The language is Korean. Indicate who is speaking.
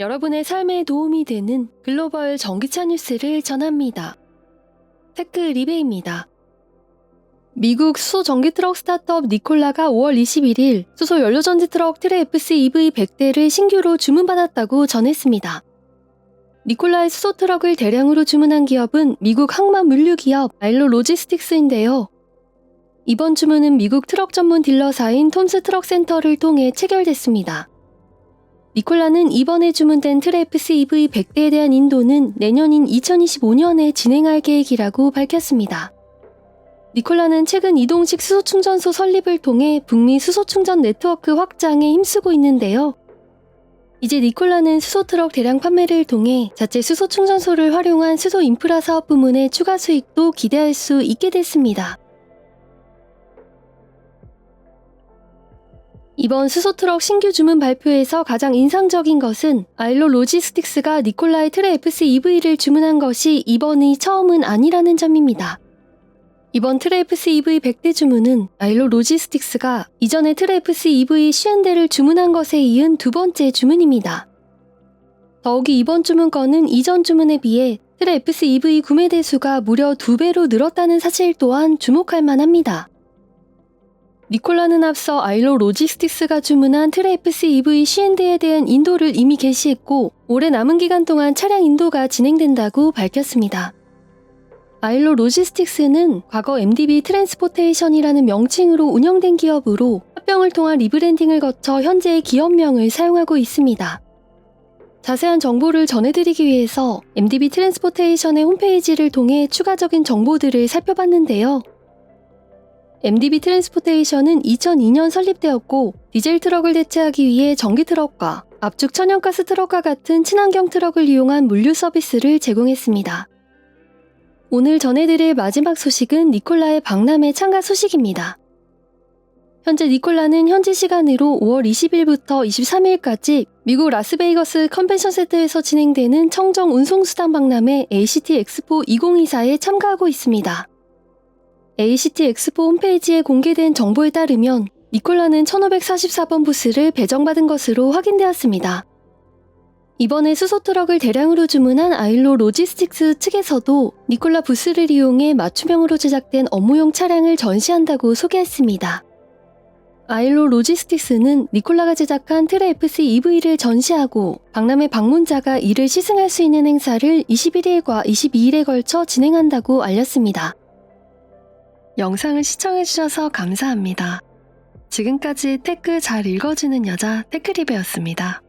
Speaker 1: 여러분의 삶에 도움이 되는 글로벌 전기차 뉴스를 전합니다. 테크 리베입니다. 미국 수소 전기 트럭 스타트업 니콜라가 5월 21일 수소 연료전지 트럭 트레FC EV 100대를 신규로 주문받았다고 전했습니다. 니콜라의 수소 트럭을 대량으로 주문한 기업은 미국 항만 물류 기업 아일로 로지스틱스인데요. 이번 주문은 미국 트럭 전문 딜러사인 톰스 트럭 센터를 통해 체결됐습니다. 니콜라는 이번에 주문된 트래프스 EV 100대에 대한 인도는 내년인 2025년에 진행할 계획이라고 밝혔습니다. 니콜라는 최근 이동식 수소 충전소 설립을 통해 북미 수소 충전 네트워크 확장에 힘쓰고 있는데요. 이제 니콜라는 수소 트럭 대량 판매를 통해 자체 수소 충전소를 활용한 수소 인프라 사업 부문의 추가 수익도 기대할 수 있게 됐습니다. 이번 수소트럭 신규 주문 발표에서 가장 인상적인 것은 아일로 로지스틱스가 니콜라의 트레 FC EV를 주문한 것이 이번이 처음은 아니라는 점입니다. 이번 트레 FC EV 100대 주문은 아일로 로지스틱스가 이전에 트레 FC EV 50대를 주문한 것에 이은 두 번째 주문입니다. 더욱이 이번 주문 건은 이전 주문에 비해 트레 FC EV 구매 대수가 무려 두 배로 늘었다는 사실 또한 주목할 만합니다. 니콜라는 앞서 아일로 로지스틱스가 주문한 트레이프스 EV 시엔드에 대한 인도를 이미 개시했고 올해 남은 기간 동안 차량 인도가 진행된다고 밝혔습니다. 아일로 로지스틱스는 과거 MDB 트랜스포테이션이라는 명칭으로 운영된 기업으로 합병을 통한 리브랜딩을 거쳐 현재의 기업명을 사용하고 있습니다. 자세한 정보를 전해드리기 위해서 MDB 트랜스포테이션의 홈페이지를 통해 추가적인 정보들을 살펴봤는데요. MDB 트랜스포테이션은 2002년 설립되었고 디젤 트럭을 대체하기 위해 전기 트럭과 압축 천연가스 트럭과 같은 친환경 트럭을 이용한 물류 서비스를 제공했습니다. 오늘 전해드릴 마지막 소식은 니콜라의 박람회 참가 소식입니다. 현재 니콜라는 현지 시간으로 5월 20일부터 23일까지 미국 라스베이거스 컨벤션 센터에서 진행되는 청정 운송수단 박람회 ACT 엑스포 2024에 참가하고 있습니다. ACT 엑스포 홈페이지에 공개된 정보에 따르면 니콜라는 1544번 부스를 배정받은 것으로 확인되었습니다. 이번에 수소 트럭을 대량으로 주문한 아일로 로지스틱스 측에서도 니콜라 부스를 이용해 맞춤형으로 제작된 업무용 차량을 전시한다고 소개했습니다. 아일로 로지스틱스는 니콜라가 제작한 트레 FC EV를 전시하고 박람회 방문자가 이를 시승할 수 있는 행사를 21일과 22일에 걸쳐 진행한다고 알렸습니다. 영상을 시청해주셔서 감사합니다. 지금까지 테크 잘 읽어주는 여자 테크리베였습니다.